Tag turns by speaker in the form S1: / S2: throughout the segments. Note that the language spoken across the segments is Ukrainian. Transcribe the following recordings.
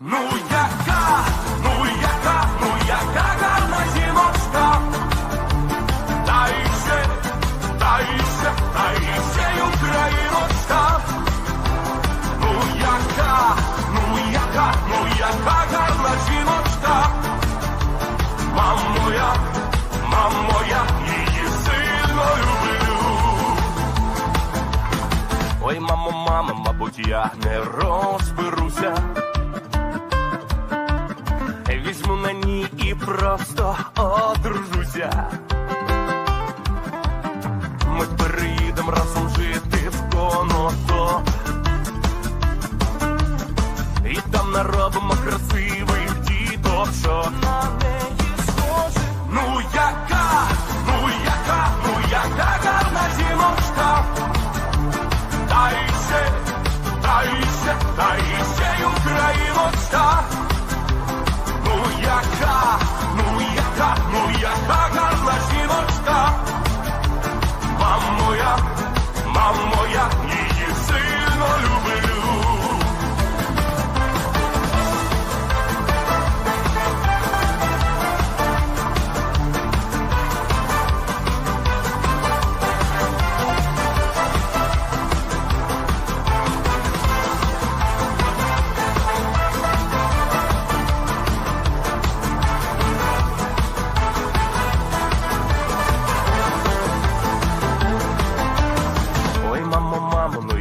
S1: Ну яка, ну яка, ну яка гарна жіночка. Та іще, та іще, та іще україночка. Ну яка, ну яка, ну яка гарна жіночка. Мам моя, мам моя, її сильно люблю. Ой, мамо, мамо, мабуть, я не розберуся. Просто одружуся. Ми переїдемо разом жити в конотоп. І там наробимо красивих діточок.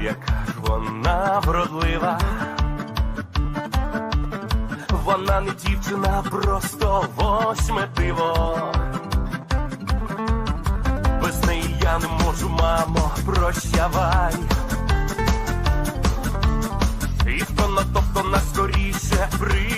S1: Яка ж вона вродлива. Вона не дівчина, просто восьме пиво. Без неї я не можу, мамо, прощавай. І хто на тобто на скоріше приїжджай,